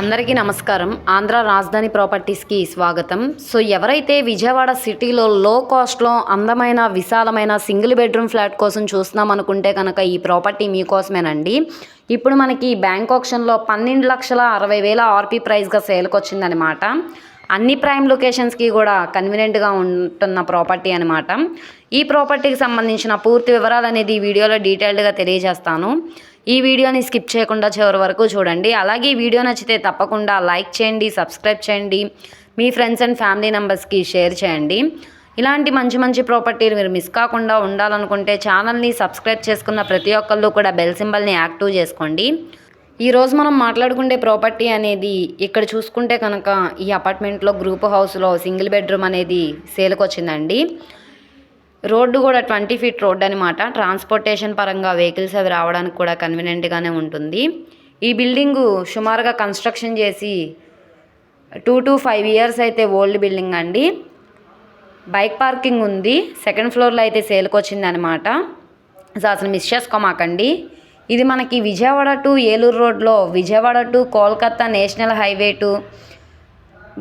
అందరికీ నమస్కారం. ఆంధ్ర రాజధాని ప్రాపర్టీస్కి స్వాగతం. సో ఎవరైతే విజయవాడ సిటీలో లో కాస్ట్లో అందమైన విశాలమైన సింగిల్ బెడ్రూమ్ ఫ్లాట్ కోసం చూస్తున్నాం అనుకుంటే కనుక ఈ ప్రాపర్టీ మీకోసమేనండి. ఇప్పుడు మనకి బ్యాంక్ ఆప్షన్లో పన్నెండు లక్షల అరవై వేల ఆర్పీ ప్రైస్గా సేల్కి వచ్చిందనమాట అన్ని ప్రైమ్ లొకేషన్స్కి కూడా కన్వీనియంట్గా ఉంటున్న ప్రాపర్టీ అనమాట ఈ ప్రాపర్టీకి సంబంధించిన పూర్తి వివరాలు అనేది ఈ వీడియోలో డీటెయిల్డ్గా తెలియజేస్తాను. ఈ వీడియోని స్కిప్ చేయకుండా చివరి వరకు చూడండి. అలాగే ఈ వీడియో నచ్చితే తప్పకుండా లైక్ చేయండి సబ్స్క్రైబ్ చేయండి మీ ఫ్రెండ్స్ అండ్ ఫ్యామిలీ మెంబర్స్కి షేర్ చేయండి. ఇలాంటి మంచి మంచి ప్రాపర్టీలు మీరు మిస్ కాకుండా ఉండాలనుకుంటే ఛానల్ని సబ్స్క్రైబ్ చేసుకున్న ప్రతి ఒక్కళ్ళు కూడా బెల్ సింబల్ని యాక్టివ్ చేసుకోండి. ఈరోజు మనం మాట్లాడుకునే ప్రాపర్టీ అనేది ఇక్కడ చూసుకుంటే కనుక ఈ అపార్ట్మెంట్లో గ్రూప్ హౌస్లో సింగిల్ బెడ్రూమ్ అనేది సేల్కి వచ్చిందండి రోడ్డు కూడా ట్వంటీ ఫీట్ రోడ్ అనమాట ట్రాన్స్పోర్టేషన్ పరంగా వెహికల్స్ అవి రావడానికి కూడా కన్వీనియంట్గానే ఉంటుంది. ఈ బిల్డింగు సుమారుగా కన్స్ట్రక్షన్ చేసి టూ టు ఫైవ్ ఇయర్స్ అయితే ఓల్డ్ బిల్డింగ్ అండి. బైక్ పార్కింగ్ ఉంది. సెకండ్ ఫ్లోర్లో అయితే సేల్కి వచ్చింది అనమాట సో అసలు మిస్ చేసుకోమాకండి. ఇది మనకి విజయవాడ టు ఏలూరు రోడ్లో Vijayawada to Kolkata national highway to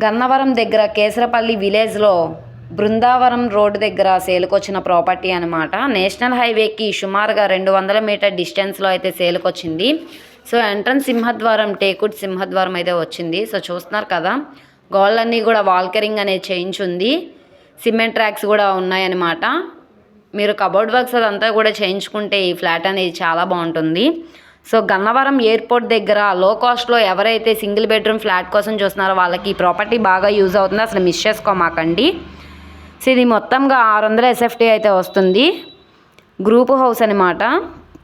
Gannavaram దగ్గర కేసరపల్లి విలేజ్లో బృందావరం రోడ్ దగ్గర సేలుకొచ్చిన ప్రాపర్టీ అనమాట నేషనల్ హైవేకి సుమారుగా రెండు వందల మీటర్ డిస్టెన్స్లో అయితే సేలుకొచ్చింది. సో ఎంట్రన్స్ సింహద్వారం టేకుడ్ సింహద్వారం అయితే వచ్చింది. సో చూస్తున్నారు కదా గోళ్ళన్నీ కూడా వాల్కరింగ్ అనేది చేయించుంది. సిమెంట్ ట్రాక్స్ కూడా ఉన్నాయన్నమాట. మీరు కబోర్డ్ వర్క్స్ అదంతా కూడా చేయించుకుంటే ఈ ఫ్లాట్ అనేది చాలా బాగుంటుంది. సో గన్నవరం ఎయిర్పోర్ట్ దగ్గర లో కాస్ట్లో ఎవరైతే సింగిల్ బెడ్రూమ్ ఫ్లాట్ కోసం చూస్తున్నారో వాళ్ళకి ఈ ప్రాపర్టీ బాగా యూజ్ అవుతుంది. అసలు మిస్ చేసుకోమాకండి. సో ఇది మొత్తంగా ఆరు వందల ఎస్ఎఫ్టీ అయితే వస్తుంది. గ్రూప్ హౌస్ అనమాట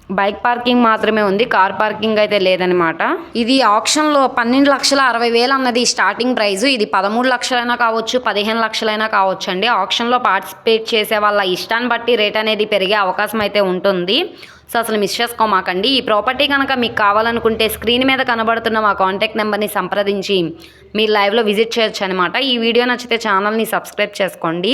బైక్ పార్కింగ్ మాత్రమే ఉంది కార్ పార్కింగ్ అయితే లేదనమాట ఇది ఆప్షన్లో పన్నెండు లక్షల అరవై వేలు అన్నది స్టార్టింగ్ ప్రైస్. ఇది పదమూడు లక్షలైనా కావచ్చు పదిహేను లక్షలైనా కావచ్చు అండి. ఆప్షన్లో పార్టిసిపేట్ చేసే వాళ్ళ ఇష్టాన్ని బట్టి రేట్ అనేది పెరిగే అవకాశం అయితే ఉంటుంది. సో అసలు మిస్ చేసుకోమాకండి. ఈ ప్రాపర్టీ కనుక మీకు కావాలనుకుంటే స్క్రీన్ మీద కనబడుతున్న మా కాంటాక్ట్ నెంబర్ని సంప్రదించి మీరు లైవ్లో విజిట్ చేయొచ్చు అనమాట ఈ వీడియో నచ్చితే ఛానల్ని సబ్స్క్రైబ్ చేసుకోండి.